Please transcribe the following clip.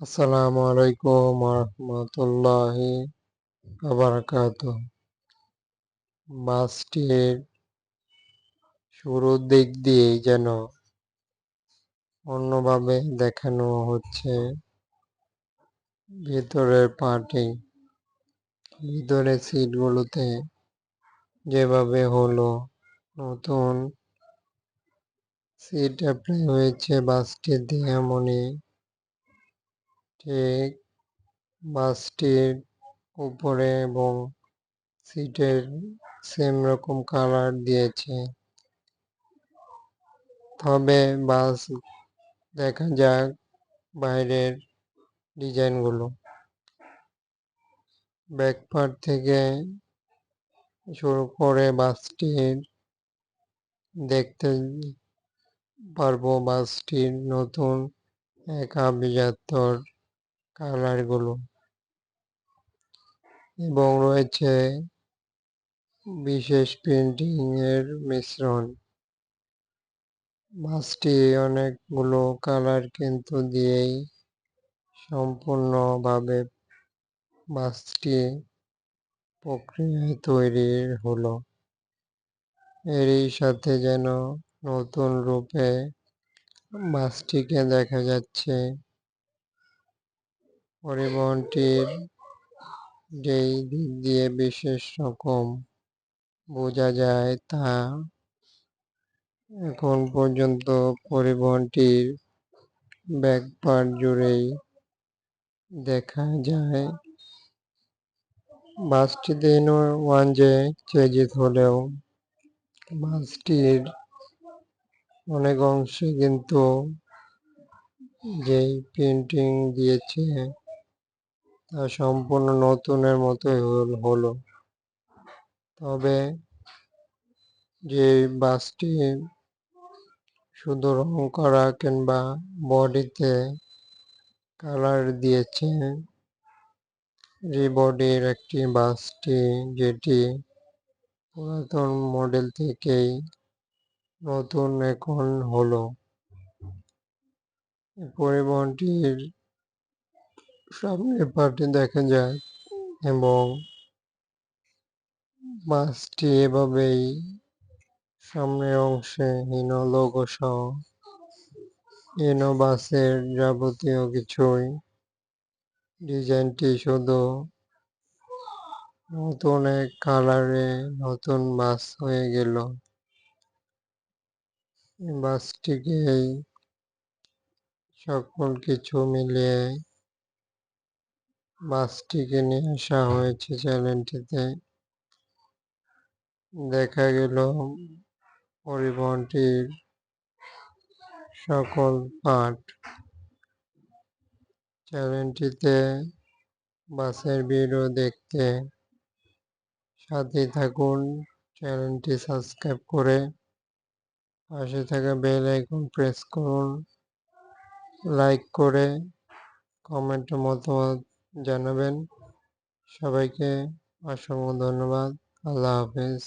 আসসালামু আলাইকুম রহমতুল্লাহি আবরাকাত বাসটির শুরুর দিক দিয়েই যেন অন্যভাবে দেখানো হচ্ছে, ভিতরের পার্টি ভিতরের সিটগুলোতে যেভাবে হলো, নতুন সিট অ্যাপ্লাই হয়েছে বাসটিতে এমনই ঠিক, বাসটির উপরে এবং সিটের সেম রকম কালার দিয়েছে। তবে বাস দেখা যাক বাইরের ডিজাইনগুলো ব্যাকপার্ট থেকে শুরু করে বাসটির দেখতে পারব বাসটির নতুন এক আভিজাত্যর কালারগুলো এবং রয়েছে বিশেষ প্রিন্টিং এর মিশ্রণ। মাছটি অনেকগুলো কালার কিন্তু দিয়েই সম্পূর্ণভাবে মাছটি প্রক্রিয়ায় তৈরি হলো। এরই সাথে যেন নতুন রূপে মাছটিকে দেখা যাচ্ছে। পরিবহনটির যেই দিক দিয়ে বিশেষ রকম বোঝা যায় তা এখন পর্যন্ত পরিবহনটির ব্যাকপার্ট জুড়েই দেখা যায়। বাসটিতে ওয়ান জে চেজিত হলেও বাসটির অনেক অংশে কিন্তু যেই প্রিন্টিং দিয়েছে তা সম্পূর্ণ নতুনের মতোই হলো তবে যে বাসটি শুধু রং করা কিংবা বডিতে কালার দিয়েছে যে বডির একটি বাসটি যেটি পুরাতন মডেল থেকেই নতুন এখন হলো। পরিবহনটির সামনের পার্টি দেখা যায় এবং বাসটি এভাবেই সামনের অংশে হীন লোগো সহ। এনো বাসের যাবতীয় কিছুই। ডিজাইনটি শুধু নতুন এক কালারে নতুন বাস হয়ে গেল। বাসটিকেই সকল কিছু মিলিয়ে বাসটিকে নিয়ে আসা হয়েছে চ্যানেলটিতে। দেখা গেল পরিবহনটির সকল পার্ট। চ্যানেলটিতে বাসের ভিডিও দেখতে সাথে থাকুন, চ্যানেলটি সাবস্ক্রাইব করে পাশে থাকা বেল আইকন প্রেস করুন, লাইক করে কমেন্টে মতামত জানাবেন। সবাইকে অসংখ্য ধন্যবাদ। আল্লাহ হাফেজ।